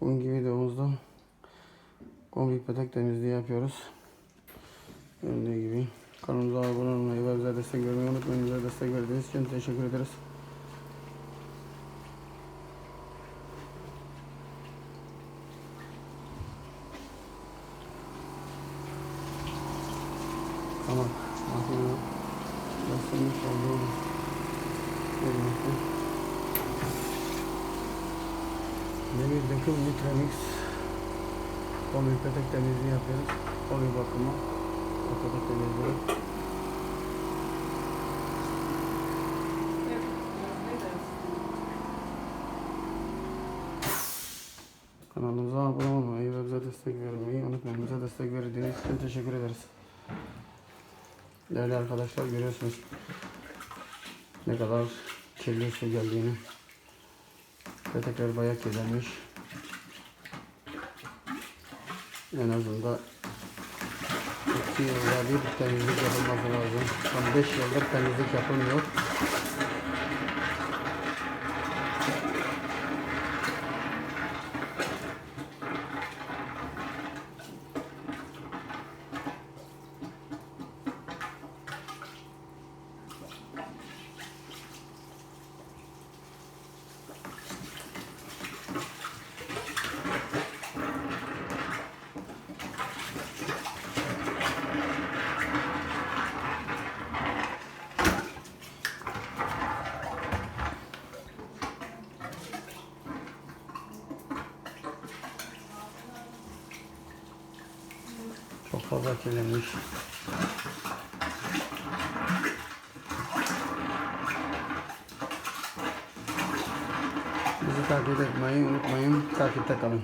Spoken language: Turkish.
Bugünkü videomuzda kombi petek temizliği yapıyoruz. Göründüğü gibi. Kanalımıza abone olmayı ve bize destek vermeyi unutmayın. Bize destek verdiğiniz için teşekkür ederiz. Tamam. Makine basılmış olduğu görünmekte. Demir döküm Nitremix kombi petek temizliği yapıyoruz. Kombi bakımı. O petek temizliği. Kanalımıza abone olmayı ve bize destek vermeyi unutmayın. Bize destek verdiğiniz için teşekkür ederiz. Değerli arkadaşlar görüyorsunuz ne kadar kirli su geldiğini. Petekler bayağı kirlenmiş. En azından iki yılda bir temizlik yapılması lazım. Tam 5 yıldır temizlik yapılmıyor. Çok fazla kirlenmiş. Bizi takip etmeyi unutmayın. Takipte kalın.